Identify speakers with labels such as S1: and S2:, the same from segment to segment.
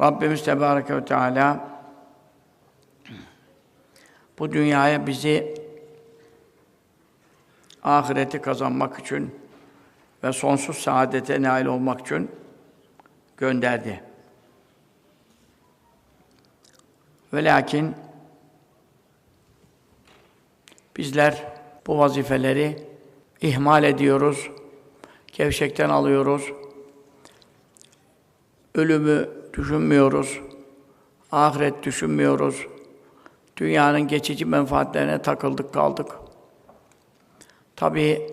S1: Rabbimiz Tebareke ve Teala bu dünyaya bizi ahireti kazanmak için ve sonsuz saadete nail olmak için gönderdi. Ve lakin bizler bu vazifeleri ihmal ediyoruz, gevşekten alıyoruz, ölümü düşünmüyoruz, ahiret düşünmüyoruz, dünyanın geçici menfaatlerine takıldık kaldık. Tabii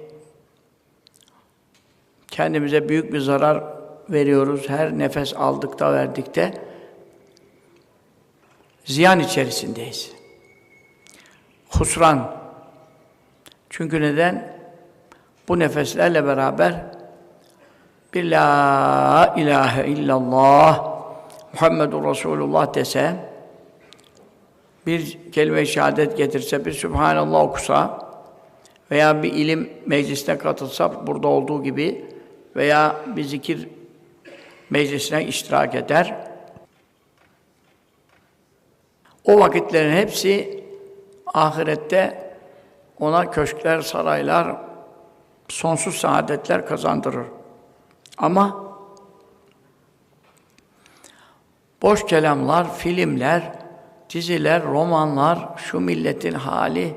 S1: kendimize büyük bir zarar veriyoruz. Her nefes aldıkta verdikte ziyan içerisindeyiz. Husran. Çünkü neden? Bu nefeslerle beraber bir la ilahe illallah Muhammedur Resulullah dese bir kelime-i şehadet getirse, bir Sübhanallah okusa veya bir ilim meclisine katılsa burada olduğu gibi veya bir zikir meclisine iştirak eder. O vakitlerin hepsi ahirette ona köşkler, saraylar, sonsuz saadetler kazandırır. Ama boş kelamlar, filmler, diziler, romanlar, şu milletin hali,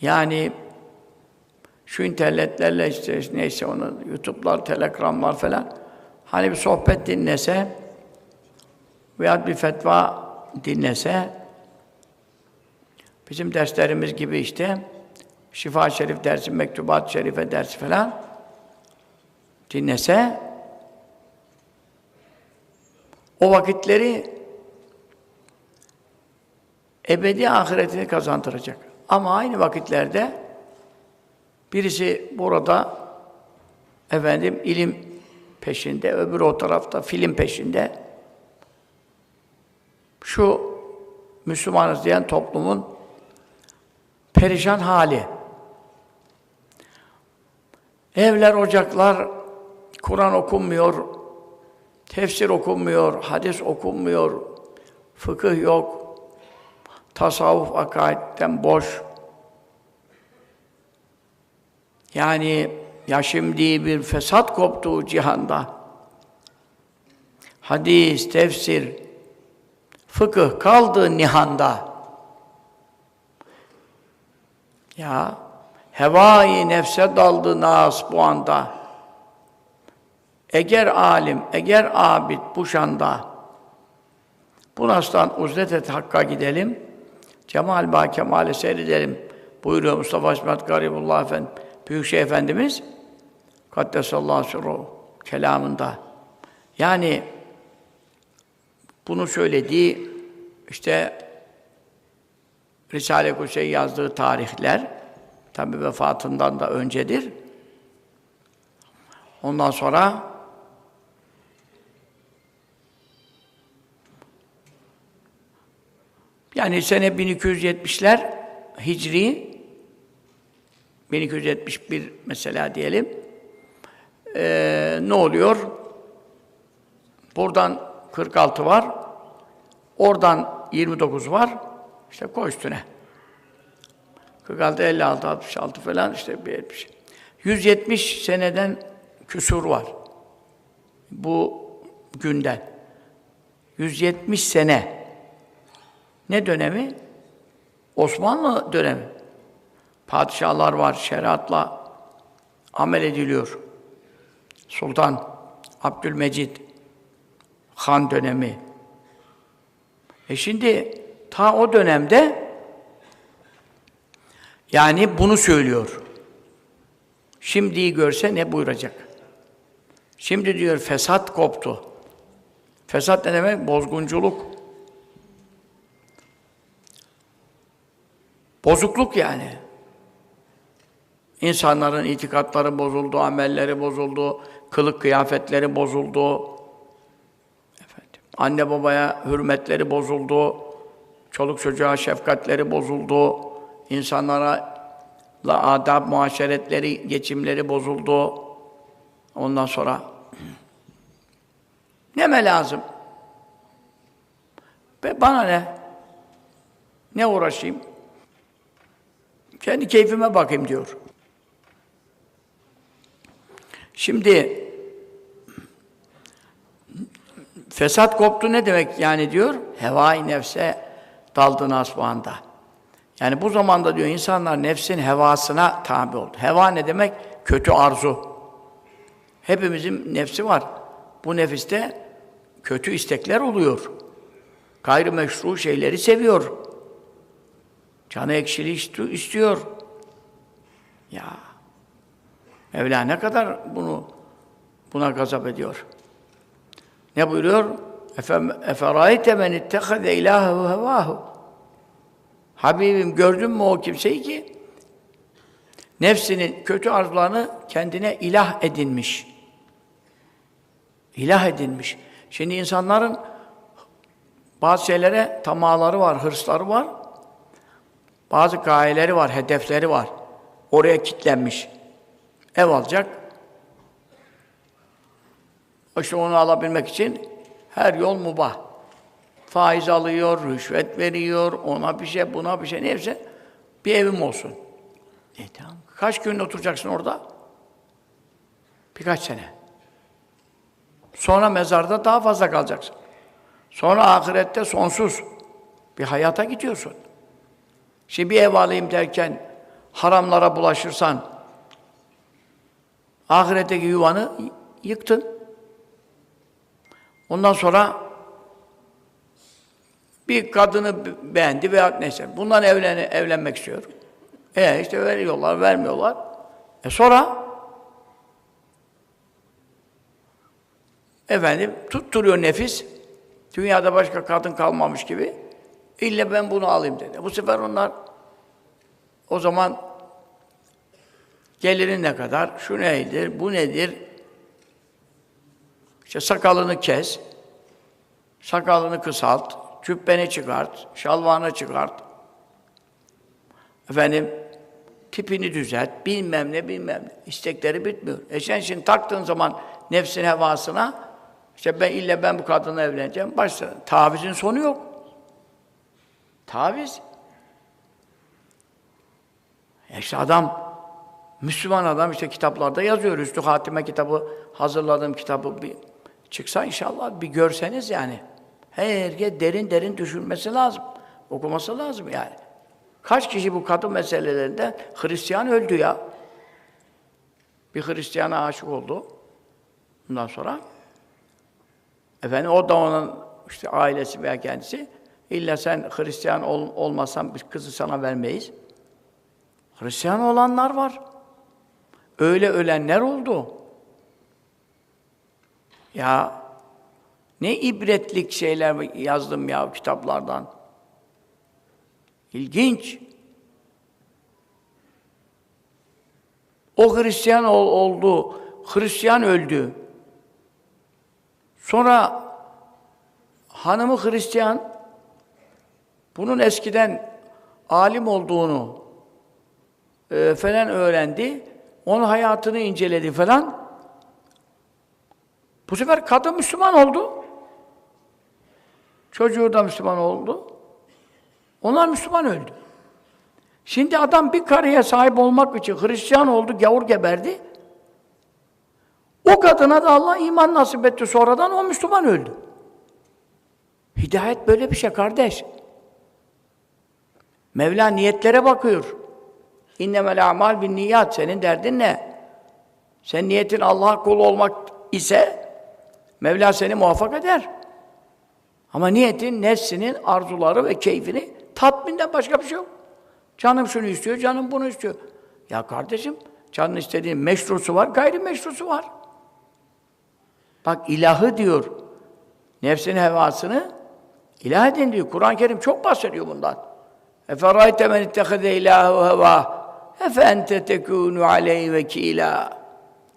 S1: yani şu internetlerle işte neyse onu YouTube'lar, Telegram'lar falan. Hani bir sohbet dinlese veya bir fetva dinlese bizim derslerimiz gibi işte Şifa Şerif dersi, Mektubat Şerife dersi falan dinlese o vakitleri ebedi ahiretini kazandıracak. Ama aynı vakitlerde birisi burada efendim ilim peşinde, öbürü o tarafta film peşinde. Şu Müslümanız diyen toplumun perişan hali. Evler, ocaklar, Kur'an okunmuyor, tefsir okunmuyor, hadis okunmuyor, fıkıh yok, tasavvuf akaidden boş. Yani ya şimdi bir fesat koptu cihanda. Hadis, tefsir, fıkıh kaldı nihanda. Ya hevai nefse daldı nas bu anda. Eğer alim, eğer abid bu şanda, bu nastan uzlet et hakka gidelim, cemal ba kemale seyredelim buyuruyor Mustafa İsmet Garibullah Efendi, Büyükşehir Efendimiz, Kaddesallahu sürruhu kelamında. Yani bunu söylediği işte Risale-i Kutse'yi yazdığı tarihler tabi vefatından da öncedir. Ondan sonra yani sene 1270'ler Hicri 1271 mesela diyelim. Ee, ne oluyor? Buradan 46 var. Oradan 29 var. İşte koy üstüne. 46, 56, 66 falan işte bir 70. 170 seneden küsur var. Bu günden. 170 sene. Ne dönemi? Osmanlı dönemi. Padişahlar var, şeriatla amel ediliyor. Sultan Abdülmecid Han dönemi. E şimdi ta o dönemde yani bunu söylüyor. Şimdiyi görse ne buyuracak? Şimdi diyor fesat koptu. Fesat ne demek? Bozgunculuk. Bozukluk yani. İnsanların itikatları bozuldu, amelleri bozuldu, kılık kıyafetleri bozuldu. Efendim, anne babaya hürmetleri bozuldu. Çoluk çocuğa şefkatleri bozuldu. İnsanlara la adab muaşeretleri, geçimleri bozuldu. Ondan sonra neme lazım? Ve bana ne? Ne uğraşayım? Kendi keyfime bakayım diyor. Şimdi fesat koptu ne demek yani diyor? Hevai nefse daldın asbağında. Yani bu zamanda diyor insanlar nefsin hevasına tabi oldu. Heva ne demek? Kötü arzu. Hepimizin nefsi var. Bu nefiste kötü istekler oluyor. Gayrimeşru şeyleri seviyor. Canı ekşili istiyor. Ya Mevla ne kadar bunu buna gazap ediyor. Ne buyuruyor? Eferayte men ittehade ilahehu hevahu. Habibim gördün mü o kimseyi ki nefsinin kötü arzularını kendine ilah edinmiş. İlah edinmiş. Şimdi insanların bazı şeylere tamaları var, hırsları var. Bazı gayeleri var, hedefleri var. Oraya kitlenmiş. Ev alacak. İşte onu alabilmek için her yol mubah. Faiz alıyor, rüşvet veriyor, ona bir şey, buna bir şey, neyse bir evim olsun. E tamam. Kaç gün oturacaksın orada? Birkaç sene. Sonra mezarda daha fazla kalacaksın. Sonra ahirette sonsuz bir hayata gidiyorsun. Şimdi bir ev alayım derken haramlara bulaşırsan ahiretteki yuvanı yıktın. Ondan sonra bir kadını beğendi veya neyse bundan evlen evlenmek istiyor. E işte veriyorlar, vermiyorlar. E sonra efendim tutturuyor nefis. Dünyada başka kadın kalmamış gibi. İlle ben bunu alayım dedi. Bu sefer onlar o zaman gelirin ne kadar, şu nedir, bu nedir? İşte sakalını kes, sakalını kısalt, cübbeni çıkart, şalvarını çıkart. Efendim, tipini düzelt, bilmem ne bilmem ne. İstekleri bitmiyor. E sen şimdi taktığın zaman nefsin hevasına, işte ben ille ben bu kadınla evleneceğim, başla. Tavizin sonu yok. Taviz. E işte adam, Müslüman adam işte kitaplarda yazıyor. Üstü Hatime kitabı, hazırladığım kitabı bir çıksa inşallah bir görseniz yani. Herkes derin derin düşünmesi lazım. Okuması lazım yani. Kaç kişi bu kadın meselelerinde Hristiyan öldü ya. Bir Hristiyana aşık oldu. Bundan sonra efendim o da onun işte ailesi veya kendisi illa sen Hristiyan ol, olmasan biz kızı sana vermeyiz. Hristiyan olanlar var. Öyle ölenler oldu. Ya ne ibretlik şeyler yazdım ya kitaplardan. İlginç. O Hristiyan ol, oldu, Hristiyan öldü. Sonra hanımı Hristiyan, bunun eskiden alim olduğunu e, falan öğrendi. Onun hayatını inceledi falan. Bu sefer kadın Müslüman oldu. Çocuğu da Müslüman oldu. Onlar Müslüman öldü. Şimdi adam bir karıya sahip olmak için Hristiyan oldu, gavur geberdi. O kadına da Allah iman nasip etti sonradan, o Müslüman öldü. Hidayet böyle bir şey kardeş. Mevla niyetlere bakıyor. İnnemel amal bin niyat. Senin derdin ne? Sen niyetin Allah'a kul olmak ise Mevla seni muvaffak eder. Ama niyetin nefsinin arzuları ve keyfini tatminden başka bir şey yok. Canım şunu istiyor, canım bunu istiyor. Ya kardeşim, canın istediğin meşrusu var, gayrimeşrusu var. Bak ilahı diyor. Nefsin hevasını ilah edin diyor. Kur'an-ı Kerim çok bahsediyor bundan. Men ittehade ilahu heva efe ente tekûnü aleyhi vekîlâ.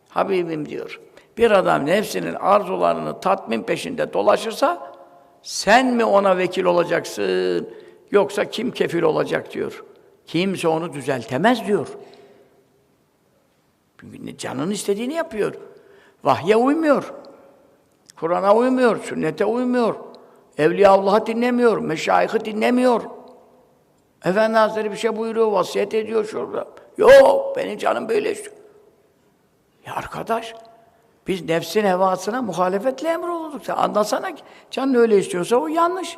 S1: Habibim diyor. Bir adam nefsinin arzularını tatmin peşinde dolaşırsa sen mi ona vekil olacaksın yoksa kim kefil olacak diyor. Kimse onu düzeltemez diyor. Çünkü canın istediğini yapıyor. Vahye uymuyor. Kur'an'a uymuyor, sünnete uymuyor. Evliyaullah'ı dinlemiyor, meşayihı dinlemiyor. Efendi Hazretleri bir şey buyuruyor, vasiyet ediyor şurada. Yok, benim canım böyle istiyor. Ya arkadaş, biz nefsin hevasına muhalefetle emrolunduk. Sen anlasana ki, canın öyle istiyorsa o yanlış.